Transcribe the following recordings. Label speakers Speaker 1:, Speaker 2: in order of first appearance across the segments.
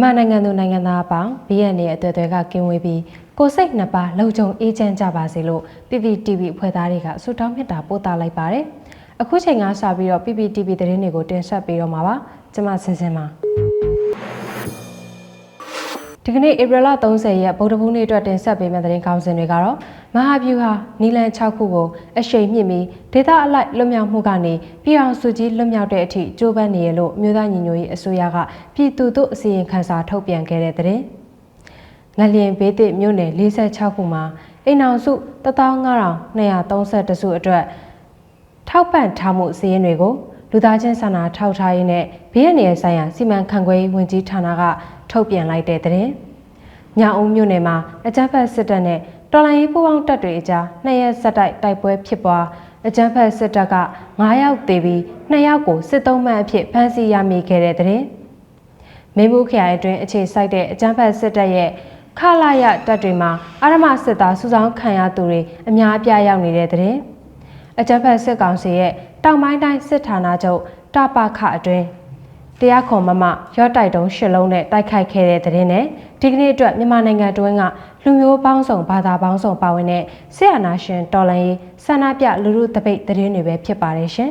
Speaker 1: မြန်မာနိုင်ငံသူနိုင်ငံသားအပေါင်းဘေးရန်ရဲ့အသွဲသွဲကကင်းဝေးပြီးကိုယ်စိတ်နှစ်ပါးလုံခြုံအေးချမ်းကြပါစေလို့ PPTV အဖွဲ့သားတွေကဆုတောင်းမေတ္တာပို့သလိုက်ပါတယ်။အခုချိန်ကစပြီးတော့ PPTV သတင်းတွေကိုတင်ဆက်ပေးတော့မှာပါ။ကျွန်မစင်စင်ပါ။ ဒီကနေ့ဧပြီလ30ရက်ဗုဒ္ဓဘုနေ့အတွက်တင်ဆက်ပေးမယ့်သတင်းကောင်းစင်တွေကတော့မဟာဗျူဟာနီလန်6ခုကိုအရှိန်မြင့်ပြီးဒေသအလိုက်လွတ်မြောက်မှုကနေပြည်အောင်စုကြီးလွတ်မြောက်တဲ့အထိကြိုးပမ်းနေရလို့မြို့သားညီညွတ်ရေးအစိုးရကပြည်သူတို့အစီရင်ခံစာထုတ်ပြန်ခဲ့တဲ့သတင်း။ငလျင်ဘေးသစ်မြို့နယ်46ခုမှာအိမ်အောင်စု15232စုအတွက်ထောက်ပံ့ထားမှုစည်းရင်းတွေကိုလူသားချင်းစာနာထောက်ထားရေးနဲ့ဘေးရန်နယ်ဆိုင်ရာစီမံခန့်ခွဲရေးဝန်ကြီးဌာနကထုတ်ပြန်လိုက်တဲ့သတင်း။ ညောင်ဦးမြို့နယ်မှာအကြမ်းဖက်စစ်တပ်နဲ့တော်လိုင်းရေးပူးပေါင်းတပ်တွေအကြားနှစ်ရက်ဆက်တိုက်တိုက်ပွဲဖြစ်ပွားအကြမ်းဖက်စစ်တပ်က9ယောက်သေပြီး2ယောက်ကိုစစ်သုံးမှတ်အဖြစ်ဖမ်းဆီးရမိခဲ့တဲ့တဲ့။မေမှုခရိုင်အတွင်းအခြေစိုက်တဲ့အကြမ်းဖက်စစ်တပ်ရဲ့ခလာရတပ်တွေမှာအာရမစစ်သားစုဆောင်းခံရသူတွေအများအပြားရောက်နေတဲ့တဲ့။အကြမ်းဖက်စစ်ကောင်စီရဲ့တောင်ပိုင်းတိုင်းစစ်ဌာနချုပ်တပခအတွင်း တရားခွန်မမရော့တိုက်တုံးရှစ်လုံးနဲ့တိုက်ခိုက်ခဲ့တဲ့တဲ့နဲ့ဒီကနေ့အတွက်မြန်မာနိုင်ငံတွင်းကလူမျိုးပေါင်းစုံဘာသာပေါင်းစုံပါဝင်တဲ့ဆီယနာရှင်တော်လန်ရေးဆန္ဒပြလူလူတပိတ်သတင်းတွေပဲဖြစ်ပါတယ်ရှင်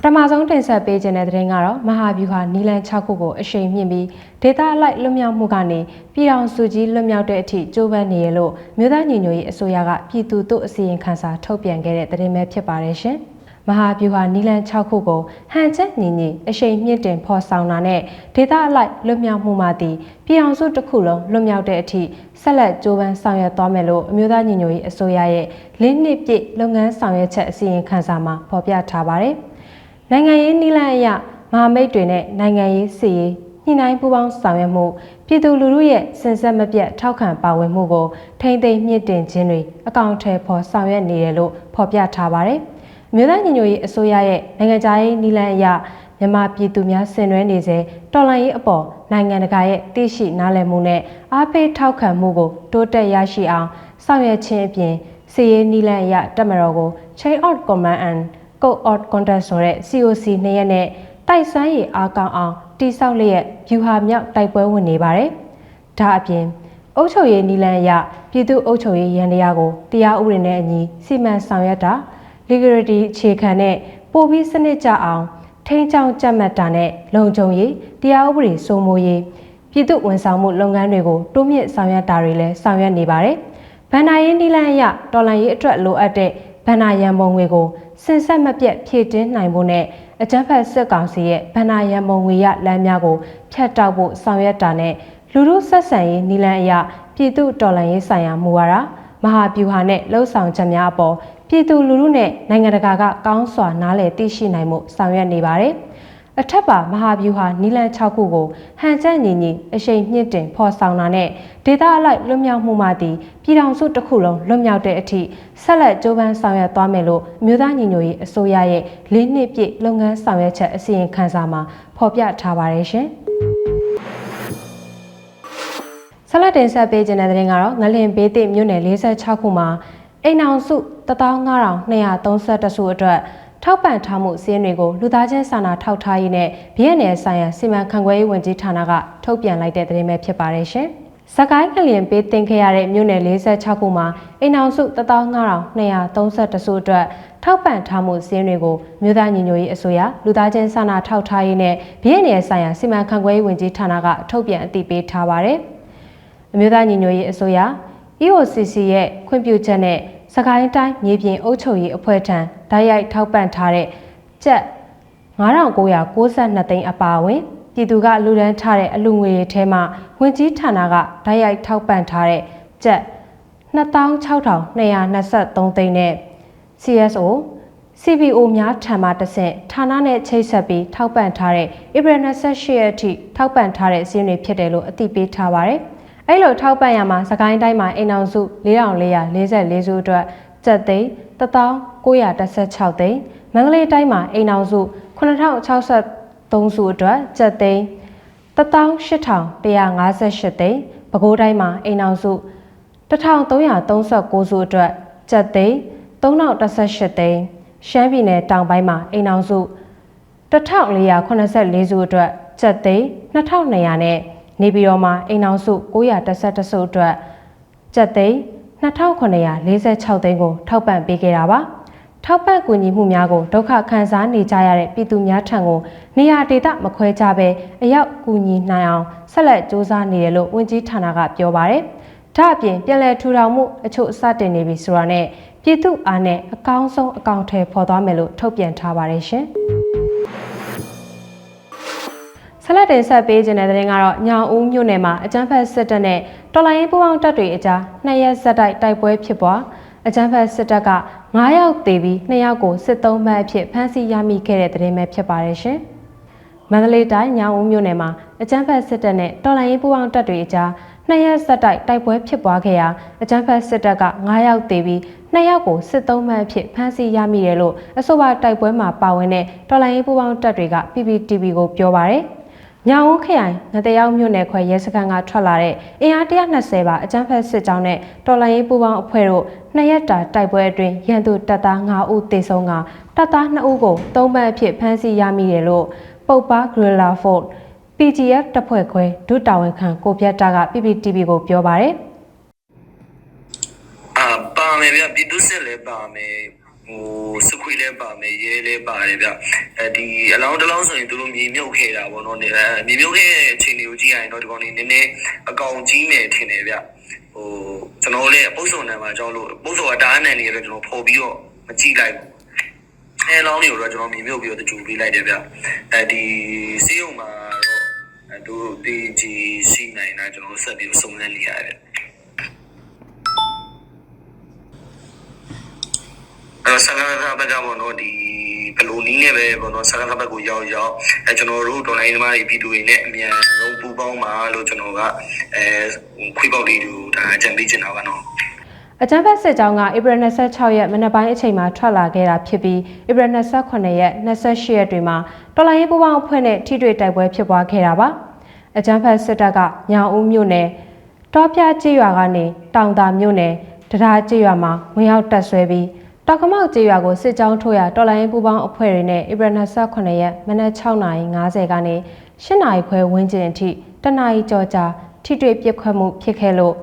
Speaker 1: ပထမဆုံးတင်ဆက်ပေးခြင်းတဲ့သတင်းကတော့မဟာဗျူဟာနီလန်6ခုကိုအရှိန်မြင့်ပြီးဒေတာအလိုက်လွတ်မြောက်မှုကနေပြည်အောင်စုကြီးလွတ်မြောက်တဲ့အထိကြိုးပမ်းနေရလို့မြို့သားညီညွတ်ရေးအစိုးရကပြည်သူတို့အစီရင်ခံစာထုတ်ပြန်ခဲ့တဲ့သတင်းပဲဖြစ်ပါတယ်ရှင်။ မဟာဗျူဟာနီလန်6ခုကိုဟန်ချက်ညီညီအရှိန်မြင့်တင်ဖော်ဆောင်တာနဲ့ဒေသအလိုက်လွတ်မြောက်မှုမှသည်ပြည်အောင်စုတစ်ခုလုံးလွတ်မြောက်တဲ့အထိဆက်လက်ကြိုးပမ်းဆောင်ရွက်သွားမယ်လို့အမျိုးသားညီညွတ်ရေးအစိုးရရဲ့လေးနှစ်ပြည့်လုပ်ငန်းဆောင်ရွက်ချက်အစီရင်ခံစာမှာဖော်ပြထားပါတယ်။နိုင်ငံရေးနီလန်အရမဟာမိတ်တွေနဲ့နိုင်ငံရေးစီရေးညှိနှိုင်းပူးပေါင်းဆောင်ရွက်မှုပြည်သူလူထုရဲ့စင်ဆက်မပြတ်ထောက်ခံပါဝင်မှုကိုထိမ့်သိမ်းမြင့်တင်ခြင်းတွေအကောင့်ထဲပေါ်ဆောင်ရွက်နေတယ်လို့ဖော်ပြထားပါတယ်။ မြို့သားညီညွတ်ရေးအစိုးရရဲ့နိုင်ငံခြားရေးနီလန်အရမြန်မာပြည်သူများဆင်နွှဲနေစေတော်လှန်ရေးအပေါ်နိုင်ငံတကာရဲ့သိရှိနားလည်မှုနဲ့အားပေးထောက်ခံမှုကိုတိုးတက်ရရှိအောင်ဆောင်ရွက်ခြင်းအပြင်စီရေးနီလန်အရတက်မတော်ကို Chain of Command and Code of Conduct ဆိုတဲ့ COC နှစ်ရက်နဲ့တိုက်စွမ်းရည်အားကောင်းအောင်တိစောက်လျက်ဗျူဟာမြောက်တိုက်ပွဲဝင်နေပါတယ်။ဒါအပြင်အုပ်ချုပ်ရေးနီလန်အရပြည်သူအုပ်ချုပ်ရေးရန်တရားကိုတရားဥပဒေနဲ့အညီစီမံဆောင်ရွက်တာ legality အခြေခံနဲ့ပိုပြီးစနစ်ကျအောင် ထိန်းချောင်းကြက်မှတ်တာနဲ့လုံခြုံရေးတရားဥပဒေစိုးမိုးရေးပြည်သူဝန်ဆောင်မှုလုပ်ငန်းတွေကိုတိုးမြင့်ဆောင်ရွက်တာတွေလည်းဆောင်ရွက်နေပါတယ်။ဗန္နာရေးနီလန်အရတော်လန်ရေးအတွက်လိုအပ်တဲ့ဗန္နာရန်ပုံငွေကိုစင်ဆက်မပြတ်ဖြည့်တင်းနိုင်ဖို့နဲ့အကြမ်းဖက်စစ်ကောင်စီရဲ့ဗန္နာရန်ပုံငွေရလမ်းများကိုဖျက်တောက်ဖို့ဆောင်ရွက်တာနဲ့လူမှုဆက်ဆံရေးနီလန်အရပြည်သူတော်လှန်ရေးဆိုင်ရာမူဝါဒမဟာဗျူဟာနဲ့လှုပ်ဆောင်ချက်များအပေါ် ပြည်သူလူထုနဲ့နိုင်ငံတကာကကောင်းစွာနားလည်သိရှိနိုင်မှုဆောင်ရွက်နေပါတယ်။အထက်ပါမဟာဗျူဟာနီလန်6ခုကိုဟန်ချက်ညီညီအရှိန်မြင့်တင်ဖော်ဆောင်တာနဲ့ဒေတာအလိုက်လွတ်မြောက်မှုမှသည်ပြည်ထောင်စုတစ်ခုလုံးလွတ်မြောက်တဲ့အထိဆက်လက်ကြိုးပမ်းဆောင်ရွက်သွားမယ်လို့အမျိုးသားညီညွတ်ရေးအစိုးရရဲ့လေးနှစ်ပြည့်လုပ်ငန်းဆောင်ရွက်ချက်အစီရင်ခံစာမှာဖော်ပြထားပါတယ်ရှင်။ဆက်လက်တင်ဆက်ပေးခြင်းတဲ့တဲ့ရင်ကတော့ငလင်ဘေးသစ်မြို့နယ်46ခုမှာ အိမ်အောင်စု15232စုအတွက်ထောက်ပံ့ထားမှုစည်းတွေကိုလူသားချင်းစာနာထောက်ထားရေးနဲ့ BNN ဆိုင်ရာစီမံခန့်ခွဲရေးဝန်ကြီးဌာနကထုတ်ပြန်လိုက်တဲ့သတင်းပဲဖြစ်ပါတယ်ရှင်။စကိုင်းကလျင်ပေးတင်ခဲ့ရတဲ့မြို့နယ်46ခုမှာအိမ်အောင်စု15232စုအတွက်ထောက်ပံ့ထားမှုစည်းတွေကိုမြို့သားညီညွတ်ရေးအစိုးရလူသားချင်းစာနာထောက်ထားရေးနဲ့ BNN ဆိုင်ရာစီမံခန့်ခွဲရေးဝန်ကြီးဌာနကထုတ်ပြန်အသိပေးထားပါတယ်။အမျိုးသားညီညွတ်ရေးအစိုးရ EOCC ရဲ့ခွင့်ပြုချက်နဲ့စကိုင်းတိုင်းမြေပြင်အုပ်ချုပ်ရေးအဖွဲ့ထံဓာတ်ရိုက်ထောက်ပံ့ထားတဲ့ကျပ်9992သိန်းအပါအဝင်ပြည်သူကလူဒန်းထားတဲ့အလူငွေတွေထဲမှာဝင်ကြီးဌာနကဓာတ်ရိုက်ထောက်ပံ့ထားတဲ့ကျပ်26223သိန်းနဲ့ CSO CBO များထံမှတဆင့်ဌာနနဲ့ချိတ်ဆက်ပြီးထောက်ပံ့ထားတဲ့ဧပြီ28ရက်အထိထောက်ပံ့ထားတဲ့စီးရင်တွေဖြစ်တယ်လို့အသိပေးထားပါတယ်။ အဲ့လိုထောက်ပံ့ရမှာစကိုင်းတိုင်းမှာအိမ်အောင်စု4444စုအတွက်ကျပ်သိန်း1916သိန်းမန္တလေးတိုင်းမှာအိမ်အောင်စု9063စုအတွက်ကျပ်သိန်း18158သိန်းပဲခူးတိုင်းမှာအိမ်အောင်စု1339စုအတွက်ကျပ်သိန်း3018သိန်းရှမ်းပြည်နယ်တောင်ပိုင်းမှာအိမ်အောင်စု1484စုအတွက်ကျပ်သိန်း2200နဲ့ နေပြည်တော်မှာအိမ်အောင်စု911စုအတွက်ကျပ်သိန်း2946သိန်းကိုထောက်ပံ့ပေးခဲ့တာပါထောက်ပံ့ကူညီမှုများကိုဒုက္ခခံစားနေကြရတဲ့ပြည်သူများထံကိုနေရာဒေသမခွဲခြားပဲအရောက်ကူညီနိုင်အောင်ဆက်လက်စ조사နေတယ်လို့ဝန်ကြီးဌာနကပြောပါတယ်။ဒါအပြင်ပြည်လဲထူထောင်မှုအချို့စတင်နေပြီဆိုတာနဲ့ပြည်သူအားနဲ့အကောင်းဆုံးအကောင့်ထဲပေါ်သွားမယ်လို့ထုတ်ပြန်ထားပါတယ်ရှင်။ ဆက်လက်တင်ဆက်ပေးခြင်းတဲ့တဲ့ရင်ကတော့ညောင်ဦးမြို့နယ်မှာအကြမ်းဖက်စစ်တပ်နဲ့တော်လိုင်းရေးပူးပေါင်းတပ်တွေအကြားနှစ်ရက်ဆက်တိုက်တိုက်ပွဲဖြစ်ပွားအကြမ်းဖက်စစ်တပ်က9ယောက်သေပြီး2ယောက်ကိုစစ်သုံးမှတ်အဖြစ်ဖမ်းဆီးရမိခဲ့တဲ့တဲ့ရင်ပဲဖြစ်ပါတယ်ရှင်။မန္တလေးတိုင်းညောင်ဦးမြို့နယ်မှာအကြမ်းဖက်စစ်တပ်နဲ့တော်လိုင်းရေးပူးပေါင်းတပ်တွေအကြားနှစ်ရက်ဆက်တိုက်တိုက်ပွဲဖြစ်ပွားခဲ့ရာအကြမ်းဖက်စစ်တပ်က9ယောက်သေပြီး2ယောက်ကိုစစ်သုံးမှတ်အဖြစ်ဖမ်းဆီးရမိတယ်လို့အဆိုပါတိုက်ပွဲမှာပါဝင်တဲ့တော်လိုင်းရေးပူးပေါင်းတပ်တွေက PPTV ကိုပြောပါရယ် ညောင်ဦးခရိုင်ငတရောက်မြို့နယ်ခွဲရဲစခန်းကထွက်လာတဲ့အင်အား120ပါအကြမ်းဖက်စစ်ကြောင်းနဲ့တော်လိုင်းရေးပူးပေါင်းအဖွဲ့တို့နှစ်ရက်တာတိုက်ပွဲအတွင်းရန်သူတပ်သား9ဦးသေဆုံးကတပ်သား2ဦးကိုသုံးပတ်အဖြစ်ဖမ်းဆီးရမိတယ်လို့ပုတ်ပါ Guerrilla Fort PGF တပ်ဖွဲ့ခွဲဒုတာဝန်ခံကိုပြတ်တာက PPTV ကိုပြောပါရယ်
Speaker 2: အာပါမယ်ဗျပြည်သူစစ်လည်းပါမယ်ဟိုစ ခွေလည်းပါမယ်ရဲလည်းပါတယ်ဗျအဲဒီအလောင်းတစ်လောင်းဆိုရင်သူတို့မြေမြုပ်ခဲ့တာပေါ့နော်အဲမြေမြုပ်ခဲ့တဲ့အခြေအနေကိုကြည့်ရရင်တော့ဒီကောင်လေးနည်းနည်းအကောင်ကြီးနေထင်တယ်ဗျဟိုကျွန်တော်လည်းပုတ်စုံနံပါကြောင်းလို့ပုတ်စုံအတားနံနေရတော့ကျွန်တော်ဖော်ပြီးတော့မကြည့်လိုက်ဘူးအဲလောင်းတွေကိုတော့ကျွန်တော်မြေမြုပ်ပြီးတော့တကြူပေးလိုက်တယ်ဗျအဲဒီစေးုံမှာတော့အဲသူတို့ဒီကြီးစီနိုင်တာကျွန်တော်ဆက်ပြီးစုံစမ်းနေရတယ် အဲ့တော့ဆက်ကသာဘက်ကပေါ့နော်ဒီဘလိုနီးနဲ့ပဲပေါ့နော်ဆက်ကသာဘက်ကိုရောက်ရောက်အဲကျွန်တော်တို့ဒေါ်လာရင်းသမားတွေပြည်သူတွေနဲ့အမြန်ဆုံးပူးပေါင်းပါလို့ကျွန်တော်ကအဲခွေးပေါက်လေးတို့ဒါအကြံပေးချင်တာပါနော်
Speaker 1: အကြမ်းဖက်စစ်ကြောင်းကဧပြီ26ရက်မနက်ပိုင်းအချိန်မှာထွက်လာခဲ့တာဖြစ်ပြီးဧပြီ28ရက်28ရက်တွေမှာတော်လိုင်းရေးပူးပေါင်းအဖွဲ့နဲ့ထိတွေ့တိုက်ပွဲဖြစ်ပွားခဲ့တာပါအကြမ်းဖက်စစ်တပ်ကညောင်ဦးမြို့နယ်တောပြကျေးရွာကနေတောင်သာမြို့နယ်တရားကျေးရွာမှာဝင်ရောက်တပ်ဆွဲပြီး တောက်ခမောက်ကျေးရွာကိုစစ်ကြောင်းထိုးရတော်လိုင်းရေးပူးပေါင်းအဖွဲ့တွေနဲ့ဧပြီ28ရက်မနက်6:50ကနေ8:00နာရီခွဲဝန်းကျင်အထိတနအီကြောကြာထိတွေ့ပစ်ခတ်မှုဖြစ်ခဲ့လို့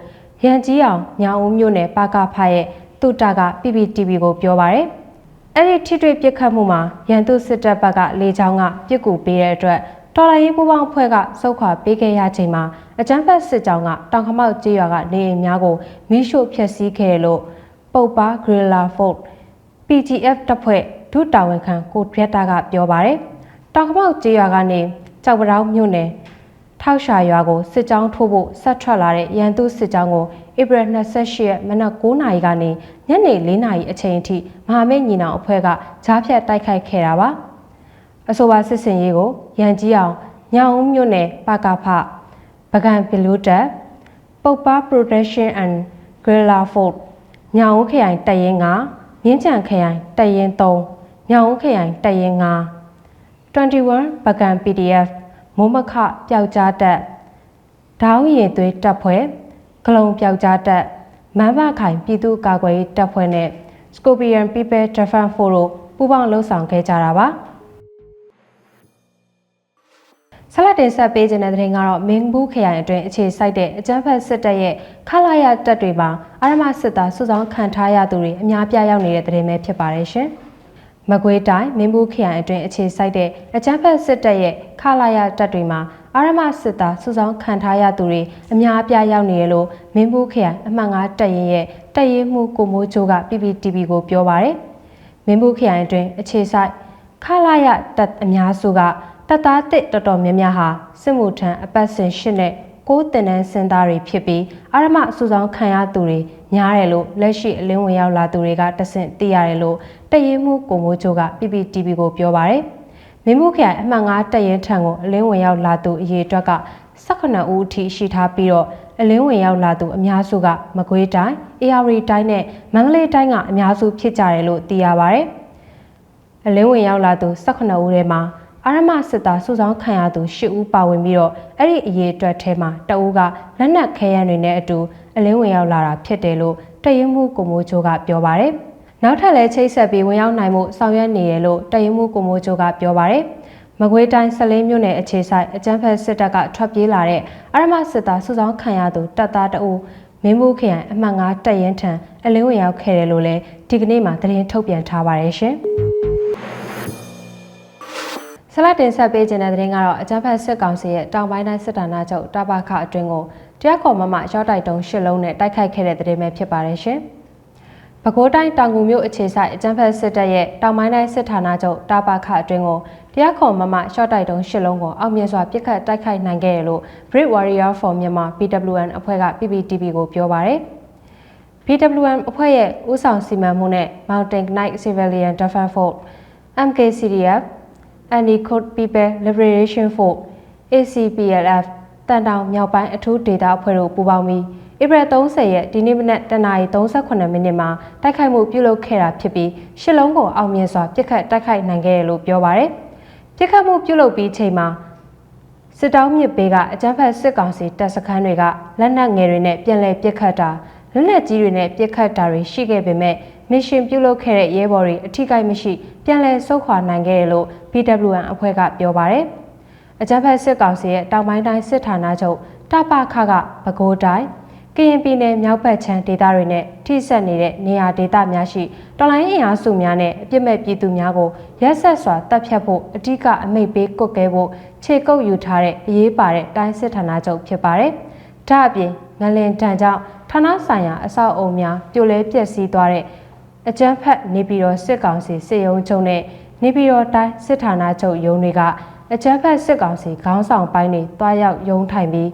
Speaker 1: ရန်ကြီးအောင်ညောင်ဦးမြို့နယ်ပါကဖရဲ့တုတက PPTV ကိုပြောပါရယ်အဲ့ဒီထိတွေ့ပစ်ခတ်မှုမှာရန်သူစစ်တပ်ဘက်ကလေကြောင်းကပြစ်ကူပေးတဲ့အတွက်တော်လိုင်းရေးပူပေါင်းအဖွဲ့ကစုခွာပေးခဲ့ရချိန်မှာအကြမ်းဖက်စစ်ကြောင်းကတောင်ခမောက်ကျေးရွာကနေအိမ်များကိုမိရှို့ဖျက်ဆီးခဲ့တယ်လို့ပုတ်ပါ Guerrilla Fort PGF တပ်ဖွဲ့ဒုတာဝန်ခံကိုပြတ်တာကပြောပါရယ်တောင်ခမောက်ကျေးရွာကနေကြောက်ပတောင်းမြို့နယ်ထောက်ရှာရွာကိုစစ်ကြောင်းထိုးဖို့ဆက်ထွက်လာတဲ့ရန်သူစစ်ကြောင်းကိုဧပြီ28ရက်မနက်9:00နာရီကနေညနေ4:00နာရီအချိန်အထိမဟာမိတ်ညီနောင်အဖွဲ့ကဂျားဖြတ်တိုက်ခိုက်ခဲ့တာပါအဆိုပါစစ်စင်ရေးကိုရန်ကြီးအောင်ညောင်ဦးမြို့နယ်ပါကာဖပကံပလူတက်ပုတ်ပါ Protection and Guerrilla Fort ညောင်ဦးခရိုင်တပ်ရင်းက မြင်းကြံခရိုင်တပ်ရင်း3ညောင်ဦးခရိုင်တပ်ရင်း5 21ပကံ PDF မိုးမခပျောက်ကြားတက်ဒေါင်းရင်သွေးတပ်ဖွဲ့ဂလုံပျောက်ကြားတက်မန်းဘခိုင်ပြည်သူ့ကာကွယ်ရေးတပ်ဖွဲ့နဲ့ Scorpion People Defense Force တို့ပူးပေါင်းလှုပ်ဆောင်ခဲ့ကြတာပါ ဆလတ်တင်ဆက်ပေးခြင်းတဲ့တဲ့ရင်ကတော့မင်းဘူးခရိုင်အတွင်းအခြေစိုက်တဲ့အကြမ်းဖက်စစ်တပ်ရဲ့ခလာရတပ်တွေမှာအာရမစစ်သားစုဆောင်ခံထားရသူတွေအများပြားရောက်နေတဲ့တဲ့ရင်ပဲဖြစ်ပါတယ်ရှင်။မကွေးတိုင်းမင်းဘူးခရိုင်အတွင်းအခြေစိုက်တဲ့အကြမ်းဖက်စစ်တပ်ရဲ့ခလာရတပ်တွေမှာအာရမစစ်သားစုဆောင်ခံထားရသူတွေအများအပြားရောက်နေရလို့မင်းဘူးခရိုင်အမှတ်9တပ်ရင်ရဲ့တပ်ရင်မှုကိုမိုးချိုးက PPTV ကိုပြောပါရယ်မင်းဘူးခရိုင်အတွင်းအခြေစိုက်ခလာရတပ်အများစုက တပ်သားတစ်တော်တော်များများဟာစစ်မှုထမ်းအပတ်စဉ်ရှစ်နဲ့ကိုးတင်တန်းစင်သားတွေဖြစ်ပြီးအာရမစုဆောင်ခံရသူတွေများတယ်လို့လက်ရှိအလင်းဝင်ရောက်လာသူတွေကတဆင့်သိရတယ်လို့တရင်မှုကိုမိုးချိုးက PPTV ကိုပြောပါရယ်မင်းမှုခရိုင်အမှတ်9တရင်ထံကိုအလင်းဝင်ရောက်လာသူအရေအတွက်က18ဦးအထိရှိထားပြီးတော့အလင်းဝင်ရောက်လာသူအများစုကမကွေးတိုင်း၊အေရဝတီတိုင်းနဲ့မန္တလေးတိုင်းကအများစုဖြစ်ကြတယ်လို့သိရပါရယ်အလင်းဝင်ရောက်လာသူ18ဦးထဲမှာ အာရမစစ်သားစုဆောင်ခံရသူ10ဦးပါဝင်ပြီးတော့အဲ့ဒီအရေးအတွက်ထဲမှာတအူးကလက်နက်ခဲယမ်းတွေနဲ့အတူအလင်းဝင်ရောက်လာတာဖြစ်တယ်လို့တရင်မှုကိုမိုးချိုးကပြောပါတယ်။နောက်ထပ်လည်းချိတ်ဆက်ပြီးဝင်ရောက်နိုင်မှုဆောင်ရွက်နေရလို့တရင်မှုကိုမိုးချိုးကပြောပါတယ်။မကွေးတိုင်း14မြို့နယ်အခြေဆိုင်အကြမ်းဖက်စစ်တပ်ကထွက်ပြေးလာတဲ့အာရမစစ်သားစုဆောင်ခံရသူတပ်သားတအုပ်မင်းဘူးခရိုင်အမှတ်9တပ်ရင်းထံအလင်းဝင်ရောက်ခဲ့တယ်လို့လည်းဒီကနေ့မှသတင်းထုတ်ပြန်ထားပါတယ်ရှင်။ ဆလတ်တင်ဆက်ပေးခြင်းတဲ့သတင်းကတော့အကြမ်းဖက်စစ်ကောင်စီရဲ့တောင်ပိုင်းတိုင်းစစ်တပ်နာချုပ်တပါခအတွင်းကိုတရားခေါ်မမရောက်တိုက်တုံးရှစ်လုံးနဲ့တိုက်ခိုက်ခဲ့တဲ့သတင်းပဲဖြစ်ပါတယ်ရှင်။ပဲခူးတိုင်းတောင်ငူမြို့အခြေဆိုင်အကြမ်းဖက်စစ်တပ်ရဲ့တောင်ပိုင်းတိုင်းစစ်ဌာနချုပ်တာပါခအတွင်းကိုတရားခေါ်မမရှော့တိုက်တုံးရှစ်လုံးကိုအောင်မြင်စွာပြစ်ခတ်တိုက်ခိုက်နိုင်ခဲ့တယ်လို့ Brave Warrior for Myanmar PWN အဖွဲ့က PPTV ကိုပြောပါရယ် PWN အဖွဲ့ရဲ့ဦးဆောင်စီမံမှုနဲ့ Mountain Knight Civilian Defense Force MKCDF Anti Code People Liberation Force ACPLF တန်တောင်မြောက်ပိုင်းအထူးဒေသအဖွဲ့တို့ပူးပေါင်းပြီးဧပြီ30ရက်ဒီနေ့မနက်10:38မိနစ်မှာတိုက်ခိုက်မှုပြုလုပ်ခဲ့တာဖြစ်ပြီးရှစ်လုံးကိုအောင်မြင်စွာပြစ်ခတ်တိုက်ခိုက်နိုင်ခဲ့တယ်လို့ပြောပါရယ်ပြစ်ခတ်မှုပြုလုပ်ပြီးချိန်မှာစစ်တောင်းမြစ်ဘေးကအကြမ်းဖက်စစ်ကောင်စီတပ်စခန်းတွေကလက်နက်ငယ်တွေနဲ့ပြန်လည်ပစ်ခတ်တာ လက်နက်ကြီးတွေနဲ့ပစ်ခတ်တာတွေရှိခဲ့ပေမဲ့မစ်ရှင်ပြုလုပ်ခဲ့တဲ့ရဲဘော်တွေအထိကိမရှိပြန်လည်ဆုတ်ခွာနိုင်ခဲ့တယ်လို့ PWN အဖွဲ့ကပြောပါရယ်အကြမ်းဖက်စစ်ကောင်စီရဲ့တောင်ပိုင်းတိုင်းစစ်ဌာနချုပ်တပခကပဲခူးတိုင်းကရင်ပြည်နယ်မြောက်ဘက်ခြမ်းဒေသတွေနဲ့ထိစပ်နေတဲ့နေရာဒေသများရှိတော်လိုင်းအင်အားစုများနဲ့အပြစ်မဲ့ပြည်သူများကိုရက်ဆက်စွာတပ်ဖြတ်ဖို့အ धिक အမိတ်ပေးကွက်ကဲဖို့ခြေကုပ်ယူထားတဲ့အရေးပါတဲ့တိုင်းစစ်ဌာနချုပ်ဖြစ်ပါတယ်။ဒါအပြင်ငလင်တန်ကြောင့်ဌာ နဆိုင်ရာအဆောက်အုံများပြိုလဲပျက်စီးသွားတဲ့အကြမ်းဖက်နေပြည်တော်စစ်ကောင်စီစစ်ရုံးချုပ်နဲ့နေပြည်တော်တိုင်းစစ်ဌာနချုပ်ရုံးတွေကအကြမ်းဖက်စစ်ကောင်စီခေါင်းဆောင်ပိုင်းတွေတွားရောက်ရုံးထိုင်ပြီး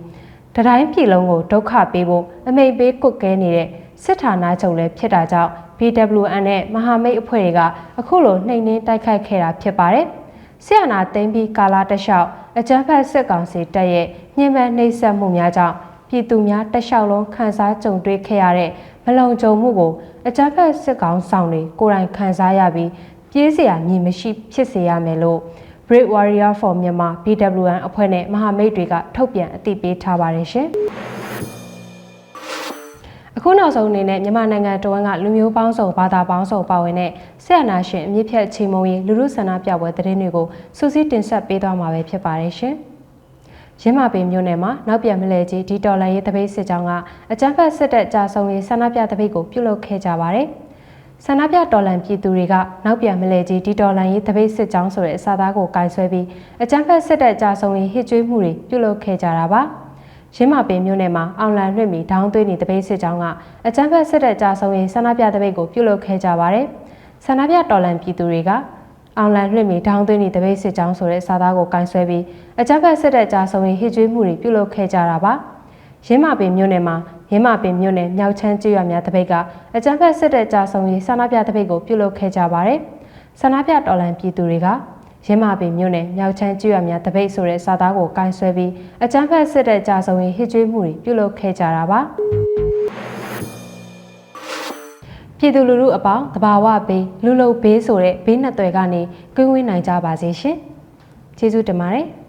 Speaker 1: တတိုင်းပြည်လုံးကိုဒုက္ခပေးဖို့အမိတ်ပေးကွက်ကဲနေတဲ့စစ်ဌာနချုပ်လည်းဖြစ်တာကြောင့် BWN နဲ့မဟာမိတ်အဖွဲ့တွေကအခုလိုနှိမ်နှင်းတိုက်ခိုက်ခဲ့တာဖြစ်ပါတယ်။ဆီယနာသိမ်းပြီးကာလာတလျှောက်အကြမ်းဖက်စစ်ကောင်စီတပ်ရဲ့ညှဉ်းပန်းနှိပ်စက်မှုများကြောင့် ပြည်သူများတလျှောက်လုံးခံစားကြုံတွေ့ခဲ့ရတဲ့မလုံခြုံမှုကိုအကြမ်းဖက်စစ်ကောင်ဆောင်တွေကိုယ်တိုင်ခံစားရပြီးပြေးစရာမြင်မရှိဖြစ်စေရမယ်လို့ Brave Warrior for Myanmar BWN အဖွဲ့နဲ့မဟာမိတ်တွေကထုတ်ပြန်အသိပေးထားပါတယ်ရှင်။အခုနောက်ဆုံးအနေနဲ့မြန်မာနိုင်ငံတော်ဝန်ကလူမျိုးပေါင်းစုံဘာသာပေါင်းစုံပါဝင်တဲ့ဆက်အနာရှင်အမြင့်ဖြတ်ချေမုံရေးလူလူဆန္ဒပြပွဲသတင်းတွေကိုစူးစီးတင်ဆက်ပေးသွားမှာပဲဖြစ်ပါတယ်ရှင်။ ရင်းမာပင်မြို့နယ်မှာနောက်ပြန်မလဲကြီးဒီတော်လန်ရေးတပိတ်စစ်ကြောင်းကအကြမ်းဖက်စစ်တပ်ကြာဆုံးရေးဆန္ဒပြတပိတ်ကိုပြုလုပ်ခဲ့ကြပါတယ်။ဆန္ဒပြတော်လန်ပြည်သူတွေကနောက်ပြန်မလဲကြီးဒီတော်လန်ရေးတပိတ်စစ်ကြောင်းဆိုတဲ့အစာသားကိုကင်ဆွဲပြီးအကြမ်းဖက်စစ်တပ်ကြာဆုံးရေးဟစ်ကြွေးမှုတွေပြုလုပ်ခဲ့ကြတာပါ။ရင်းမာပင်မြို့နယ်မှာအောင်လန်လွှင့်ပြီးဒေါင်းသွေးနေတပိတ်စစ်ကြောင်းကအကြမ်းဖက်စစ်တပ်ကြာဆုံးရေးဆန္ဒပြတပိတ်ကိုပြုလုပ်ခဲ့ကြပါတယ်။ဆန္ဒပြတော်လန်ပြည်သူတွေက အောင်လန်လွှင့်ပြီးဒေါင်းသွင်းသပိတ်စစ်ကြောင်းဆိုတဲ့စာသားကိုကင်ဆွဲပြီးအကြမ်းဖက်စစ်တပ်ကြားဆုံးရင်ဟစ်ကြွေးမှုတွေပြုလုပ်ခဲ့ကြတာပါ။ရင်းမာပင်မြို့နယ်မှာရင်းမာပင်မြို့နယ်မြောက်ချမ်းကျွော်များတပိတ်ကအကြမ်းဖက်စစ်တပ်ကြားဆုံးရင်ဆန္ဒပြတပိတ်ကိုပြုလုပ်ခဲ့ကြပါတယ်။ဆန္ဒပြတော်လန်ပြည်သူတွေကရင်းမာပင်မြို့နယ်မြောက်ချမ်းကျွော်များတပိတ်ဆိုတဲ့စာသားကိုကင်ဆွဲပြီးအကြမ်းဖက်စစ်တပ်ကြားဆုံးရင်ဟစ်ကြွေးမှုတွေပြုလုပ်ခဲ့ကြတာပါ။ ပြည်သူလူထုအပေါင်းတဘာဝဘေးလူလုံဘေးဆိုတဲ့ဘေးနှစ်သွယ်ကနေကင်းဝေးနိုင်ကြပါစေရှင်။ကျေးဇူးတင်ပါတယ်။